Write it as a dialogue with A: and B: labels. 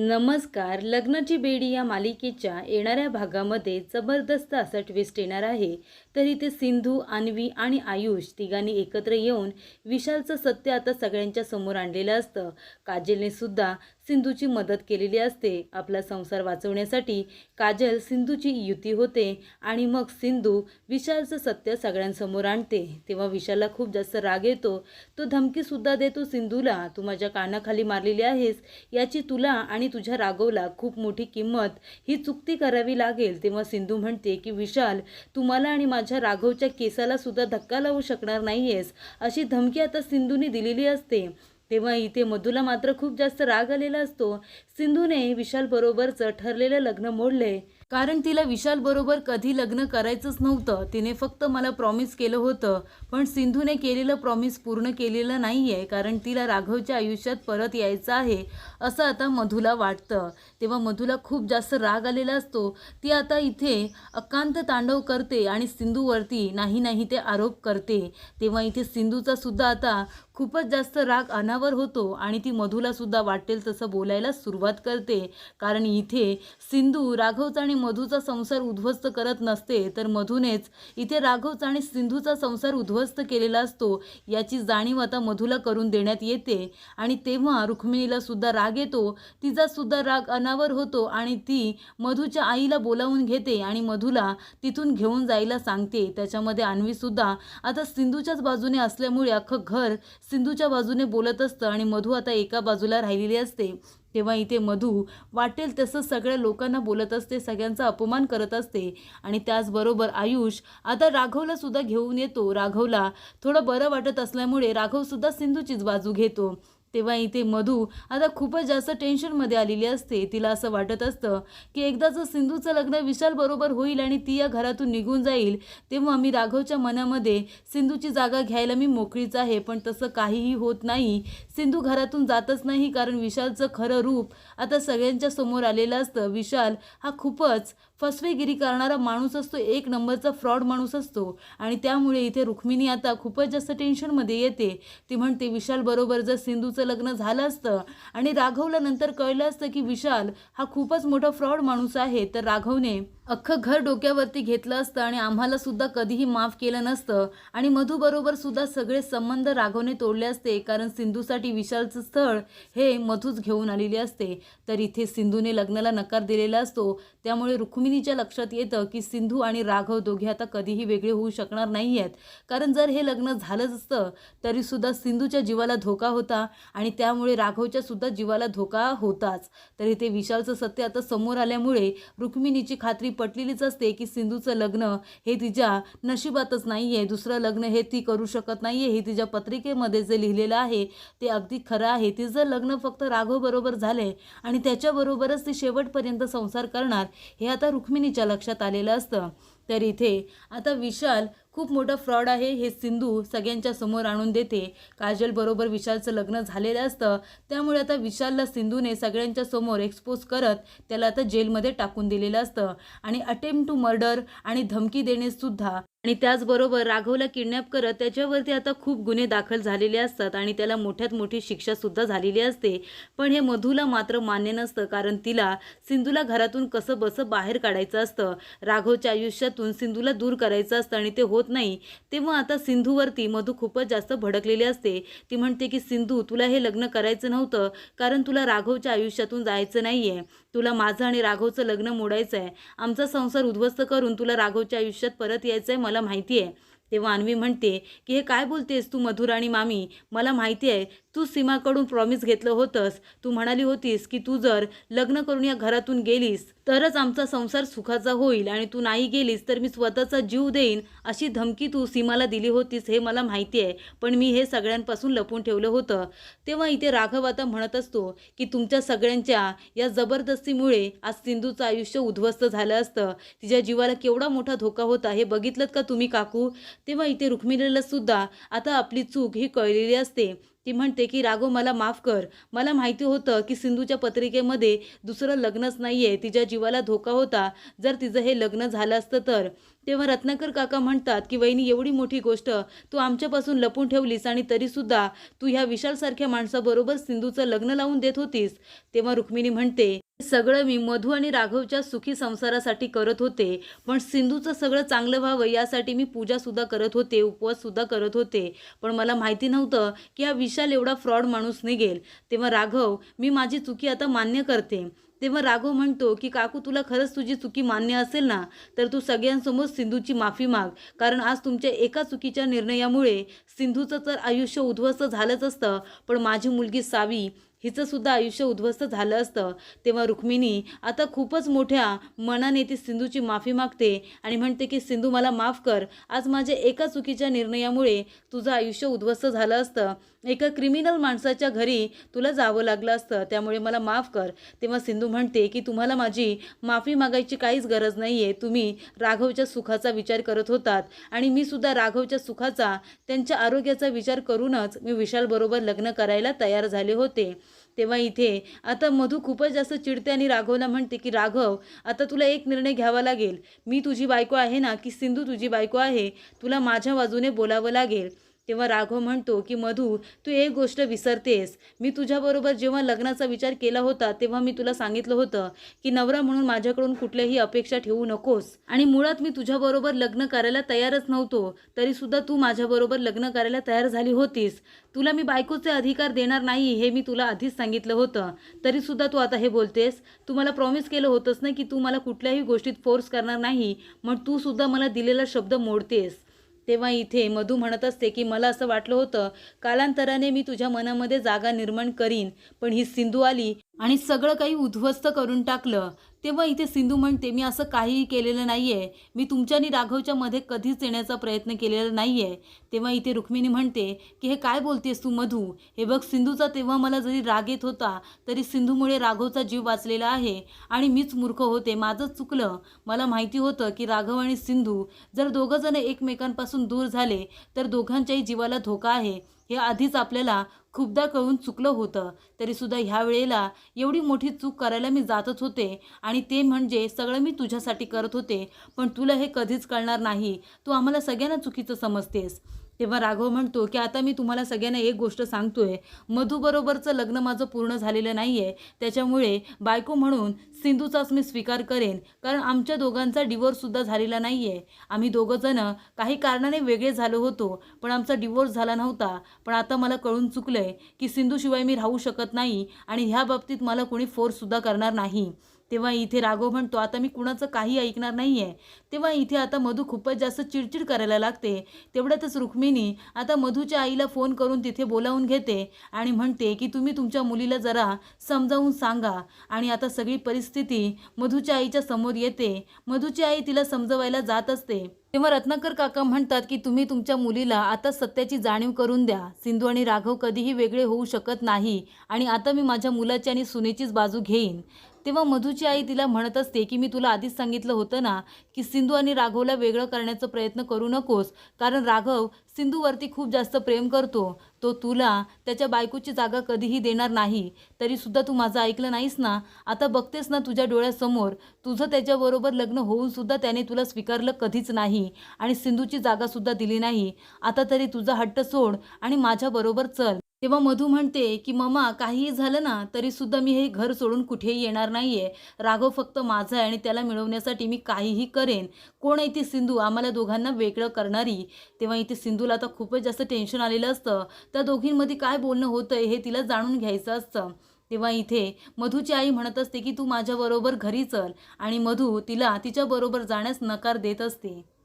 A: नमस्कार लग्नाची बेडी या मालिकेच्या येणाऱ्या भागामध्ये जबरदस्त असा ट्विस्ट येणार आहे. तर इथे सिंधू अन्वी आणि आयुष तिघांनी एकत्र येऊन विशालचं सत्य आता सगळ्यांच्या समोर आणलेलं असतं. काजलने सुद्धा सिंधूची मदत केलेली असते. आपला संसार वाचवण्यासाठी काजल सिंधूची युती होते आणि मग सिंधू विशालचं सत्य सगळ्यांसमोर आणते. तेव्हा विशालला खूप जास्त राग येतो. तो धमकीसुद्धा देतो सिंधूला तू माझ्या कानाखाली मारलेली आहेस याची तुला आणि तुझ्या राघवला खूप मोठी किंमत ही चुकती करावी लागेल. तेव्हा सिंधू म्हणते की विशाल तुम्हाला आणि माझ्या राघवच्या केसाला सुद्धा धक्का लावू शकणार नाहीयेस. अशी धमकी आता सिंधूने दिलेली असते. तेव्हा इथे मधूला मात्र खूप जास्त राग आलेला असतो. सिंधूने विशालबरोबरचं ठरलेलं लग्न मोडले. कारण तिला विशाल बरोबर कधी लग्न करायचंच नव्हतं. तिने फक्त मला प्रॉमिस केलं होतं. पण सिंधूने केलेलं प्रॉमिस पूर्ण केलेलं नाही आहे कारण तिला राघवच्या आयुष्यात परत यायचं आहे असं आता मधूला वाटतं. तेव्हा मधूला खूप जास्त राग आलेला असतो. ती आता इथे अकांत तांडव करते आणि सिंधूवरती नाही नाही ते आरोप करते. तेव्हा इथे सिंधूचा सुद्धा आता खूपच जास्त राग अनावर होतो आणि ती मधूला सुद्धा वाटेल तसं बोलायला सुरुवात करते. कारण इथे सिंधू राघवचा आणि मधूचा संसार उद्ध्वस्त करत नसते तर मधूनेच इथे राघवचा आणि सिंधूचा संसार उद्ध्वस्त केलेला असतो याची जाणीव आता मधूला करून देण्यात येते. आणि तेव्हा रुक्मिणीला सुद्धा राग येतो तिचा सुद्धा राग अनावर होतो आणि ती मधूच्या आईला बोलावून घेते आणि मधूला तिथून घेऊन जायला सांगते. त्याच्यामध्ये अन्वी सुद्धा आता सिंधूच्याच बाजूने असल्यामुळे अख्खं घर सिंधूच्या बाजूने बोलत असतं आणि मधू आता एका बाजूला राहिलेली असते. तेव्हा इथे मधू वाटेल तसं सगळ्या लोकांना बोलत असते सगळ्यांचा अपमान करत असते. आणि त्याचबरोबर आयुष आता राघवला सुद्धा घेऊन येतो. राघवला थोडं बरं वाटत असल्यामुळे राघवसुद्धा सिंधूचीच बाजू घेतो. तेव्हा इथे मधू आता खूपच जास्त टेन्शनमध्ये आलेली असते. तिला असं वाटत असतं की एकदाचं सिंधूचं लग्न विशाल बरोबर होईल आणि ती या घरातून निघून जाईल तेव्हा मी राघवच्या मनामध्ये सिंधूची जागा घ्यायला मी मोकळीच आहे. पण तसं काहीही होत नाही. सिंधू घरातून जातच नाही कारण विशालचं खरं रूप आता सगळ्यांच्या समोर आलेलं असतं. विशाल हा खूपच फसवेगिरी करणारा माणूस असतो एक नंबरचा फ्रॉड माणूस असतो. आणि त्यामुळे इथे रुक्मिणी आता खूपच जास्त टेन्शनमध्ये येते. ती म्हणते विशालबरोबर जर सिंधूचं लग्न झालं असतं आणि राघवला नंतर कळलं असतं की विशाल हा खूपच मोठा फ्रॉड माणूस आहे तर राघवने अख्खं घर डोक्यावरती घेतलं असतं आणि आम्हाला सुद्धा कधीही माफ केलं नसतं. आणि मधूबरोबर सुद्धा सगळे संबंध राघवने तोडले असते कारण सिंधूसाठी विशालचं स्थळ हे मधूच घेऊन आलेले असते. तर इथे सिंधूने लग्नाला नकार दिलेला असतो. त्यामुळे रुक्मिणीच्या लक्षात येतं की सिंधू आणि राघव दोघे आता कधीही वेगळे होऊ शकणार नाही आहेत कारण जर हे लग्न झालंच असतं तरीसुद्धा सिंधूच्या जीवाला धोका होता आणि त्यामुळे राघवच्या सुद्धा जीवाला धोका होताच. तर इथे विशालचं सत्य आता समोर आल्यामुळे रुक्मिणीची खात्री पटलेलीच असते की सिंधूचं लग्न हे तिच्या नशिबातच नाही आहे दुसरं लग्न हे ती करू शकत नाही आहे हे तिच्या पत्रिकेमध्ये जे लिहिलेलं आहे ते अगदी खरं आहे. तिचं लग्न फक्त राघवबरोबर झालं आहे आणि त्याच्याबरोबरच ती शेवटपर्यंत संसार करणार हे आता रुक्मिणीच्या लक्षात आलेलं असतं. तर इथे आता विशाल खूप मोठा फ्रॉड आहे हे सिंधू सगळ्यांच्या समोर आणून देते. काजलबरोबर विशालचं लग्न झालेलं असतं. त्यामुळे आता विशालला सिंधूने सगळ्यांच्या समोर एक्सपोज करत त्याला आता जेलमध्ये टाकून दिलेलं असतं. आणि अटेम्प्ट टू मर्डर आणि धमकी देणेसुद्धा आणि त्याचबरोबर राघवला किडनॅप करत त्याच्यावरती आता खूप गुन्हे दाखल झालेले असतात आणि त्याला मोठ्यात मोठी शिक्षासुद्धा झालेली असते. पण हे मधूला मात्र मान्य नसतं कारण तिला सिंधूला घरातून कसं बसं बाहेर काढायचं असतं. राघवच्या आयुष्यातून सिंधूला दूर करायचं असतं आणि ते होत नाही. तेव्हा आता सिंधूवरती मधू खूपच जास्त भडकलेली असते. ती म्हणते की सिंधू तुला हे लग्न करायचं नव्हतं कारण तुला राघवच्या आयुष्यातून जायचं नाही आहे तुला माझं आणि राघवचं लग्न मोडायचं आहे आमचा संसार उद्ध्वस्त करून तुला राघवच्या आयुष्यात परत यायचं आहे मला माहिती आहे. तेव्हा अन्वी म्हणते की हे काय बोलतेस तू मधुराणी मामी? मला माहिती आहे तू सीमाकडून प्रॉमिस घेतलं होतंस. तू म्हणाली होतीस की तू जर लग्न करून या घरातून गेलीस तरच आमचा संसार सुखाचा होईल आणि तू नाही गेलीस तर मी स्वतःचा जीव देईन अशी धमकी तू सीमाला दिली होतीस हे मला माहिती आहे. पण मी हे सगळ्यांपासून लपून ठेवलं होतं. तेव्हा इथे राघव आता म्हणत असतो की तुमच्या सगळ्यांच्या या जबरदस्तीमुळे आज सिंधूचं आयुष्य उद्ध्वस्त झालं असतं. तिच्या जीवाला केवढा मोठा धोका होता हे बघितलं का तुम्ही काकू? तेव्हा इथे रुक्मिणीला सुद्धा आता आपली चूक ही कळलेली असते. ती म्हणते की राघव मला माफ कर. मला माहिती होतं की सिंधूच्या पत्रिकेमध्ये दुसरं लग्नच नाही आहे तिच्या जीवाला धोका होता. जर तिचं हे लग्न झालं असतं तर. तेव्हा रत्नाकर काका म्हणतात की वहिनी एवढी मोठी गोष्ट. तू आमच्यापासून लपून ठेवलीस आणि तरीसुद्धा तू ह्या विशालसारख्या माणसाबरोबर सिंधूचं लग्न लावून देत होतीस. तेव्हा रुक्मिणी म्हणते सगळं मी मधू आणि राघवच्या सुखी संसारासाठी करत होते. पण सिंधूचं सगळं चांगलं व्हावं यासाठी मी पूजासुद्धा करत होते उपवाससुद्धा करत होते. पण मला माहिती नव्हतं की हा विशाल एवढा फ्रॉड माणूस निघेल. तेव्हा राघव मी माझी चुकी आता मान्य करते. तेव्हा राघव म्हणतो की काकू तुला खरंच तुझी चुकी मान्य असेल ना तर तू सगळ्यांसमोर सिंधूची माफी माग. कारण आज तुमच्या एका चुकीच्या निर्णयामुळे सिंधूचं तर आयुष्य उद्ध्वस्त झालंच असतं. पण माझी मुलगी सावी हिचं सुद्धा आयुष्य उद्ध्वस्त झालं असतं. तेव्हा रुक्मिणी आता खूपच मोठ्या मनाने ती सिंधूची माफी मागते आणि म्हणते की सिंधू मला माफ कर. आज माझ्या एका चुकीच्या निर्णयामुळे तुझं आयुष्य उद्ध्वस्त झालं असतं. एका क्रिमिनल माणसाच्या घरी तुला जावं लागलं असतं त्यामुळे मला माफ कर. तेव्हा सिंधू म्हणते की तुम्हाला माझी माफी मागायची काहीच गरज नाही आहे तुम्ही राघवच्या सुखाचा विचार करत होतात आणि मी सुद्धा राघवच्या सुखाचा त्यांच्या आरोग्याचा विचार करूनच मी विशालबरोबर लग्न करायला तयार झाले होते. तेव्हा इथे आता मधू खूपच जास्त चिडते आणि राघवला म्हणते की राघव आता तुला एक निर्णय घ्यावा लागेल. मी तुझी बायको आहे ना की सिंधू तुझी बायको आहे तुला माझ्या बाजूने बोलावं लागेल. तेव्हा राघव म्हणतो की मधू तू एक गोष्ट विसरतेस. मी तुझ्याबरोबर जेव्हा लग्नाचा विचार केला होता तेव्हा मी तुला सांगितलं होतं की नवरा म्हणून माझ्याकडून कुठल्याही अपेक्षा ठेवू नकोस. आणि मुळात मी तुझ्याबरोबर लग्न करायला तयारच नव्हतो. तरीसुद्धा तू माझ्याबरोबर लग्न करायला तयार झाली होतीस. तुला मी बायकोचे अधिकार देणार नाही हे मी तुला आधीच सांगितलं होतं. तरीसुद्धा तू आता हे बोलतेस. तू मला प्रॉमिस केलं होतंस ना की तू मला कुठल्याही गोष्टीत फोर्स करणार नाही. मग तू सुद्धा मला दिलेला शब्द मोडतेस. तेव्हा इथे मधू म्हणत असते की मला असं वाटलं होतं कालांतराने मी तुझ्या मनामध्ये जागा निर्माण करीन पण ही सिंधू आली आणि सगळं काही उद्ध्वस्त करून टाकलं तेव्हा इथे सिंधू म्हणते मी असं काहीही केलेलं नाही आहे मी तुमच्यानी राघवच्या मध्ये कधीच येण्याचा प्रयत्न केलेला नाही आहे तेव्हा इथे रुक्मिणी म्हणते की हे काय बोलतेस तू मधू? हे बघ सिंधूचा तेव्हा मला जरी राग येत होता तरी सिंधूमुळे राघवचा जीव वाचलेला आहे आणि मीच मूर्ख होते माझंच चुकलं. मला माहिती होतं की राघव आणि सिंधू जर दोघंजण एकमेकांपासून दूर झाले तर दोघांच्याही जीवाला धोका आहे. हे आधीच आपल्याला खूपदा कळून चुकलं होतं. तरीसुद्धा ह्या वेळेला एवढी मोठी चूक करायला मी जातच होते आणि ते म्हणजे सगळं मी तुझ्यासाठी करत होते. पण तुला हे कधीच कळणार नाही. तू आम्हाला सगळ्यांना चुकीचं समजतेस. तेव्हा राघव म्हणतो की आता मी तुम्हाला सगळ्यांना एक गोष्ट सांगतोय. मधूबरोबरचं लग्न माझं पूर्ण झालेलं नाही आहे त्याच्यामुळे बायको म्हणून सिंधूचाच मी स्वीकार करेन. कारण आमच्या दोघांचा डिवोर्ससुद्धा झालेला नाही आहे आम्ही दोघंजणं काही कारणाने वेगळे झालो होतो पण आमचा डिवोर्स झाला नव्हता. पण आता मला कळून चुकलं आहे की सिंधूशिवाय मी राहू शकत नाही आणि ह्या बाबतीत मला कोणी फोर्ससुद्धा करणार नाही. तेव्हा इथे राघव म्हणतो आता मी कुणाचं काही ऐकणार नाही आहे तेव्हा इथे आता मधू खूपच जास्त चिडचिड करायला लागते. तेवढ्यातच रुक्मिणी आता मधूच्या आईला फोन करून तिथे बोलावून घेते आणि म्हणते की तुम्ही तुमच्या मुलीला जरा समजावून सांगा. आणि आता सगळी परिस्थिती मधूच्या आईच्या समोर येते. मधूची आई तिला समजवायला जात असते. तेव्हा रत्नाकर काका म्हणतात की तुम्ही तुमच्या मुलीला आता सत्याची जाणीव करून द्या. सिंधू आणि राघव कधीही वेगळे होऊ शकत नाही आणि आता मी माझ्या मुलाची आणि सुनेचीच बाजू घेईन. तेव्हा मधूची आई तिला म्हणत असते की मी तुला आधीच सांगितलं होतं ना की सिंधू आणि राघवला वेगळं करण्याचा प्रयत्न करू नकोस. कारण राघव सिंधूवरती खूप जास्त प्रेम करतो. तो तुला त्याच्या बायकोची जागा कधीही देणार नाही. तरीसुद्धा तू माझं ऐकलं नाहीस ना? आता बघतेस ना तुझ्या डोळ्यासमोर. तुझं त्याच्याबरोबर लग्न होऊनसुद्धा त्याने तुला स्वीकारलं कधीच नाही. आणि सिंधूची जागासुद्धा दिली नाही. आता तरी तुझा हट्ट सोड आणि माझ्याबरोबर चल. तेव्हा मधू म्हणते की ममा काहीही झालं ना तरी सुद्धा मी हे घर सोडून कुठेही येणार नाहीये. राघव फक्त माझा आहे आणि त्याला मिळवण्यासाठी मी काहीही करेन. कोण आहे ती सिंधू? आम्हाला दोघांना वेगळं करणारी. तेव्हा इथे सिंधूला आता खूपच जास्त टेन्शन आलेलं असतं. त्या दोघींमध्ये काय बोलणं होतंय हे तिला जाणून घ्यायचं असतं. तेव्हा इथे मधूची आई म्हणत असते की तू माझ्याबरोबर घरी चल. आणि मधू तिला तिच्याबरोबर जाण्यास नकार देत असते.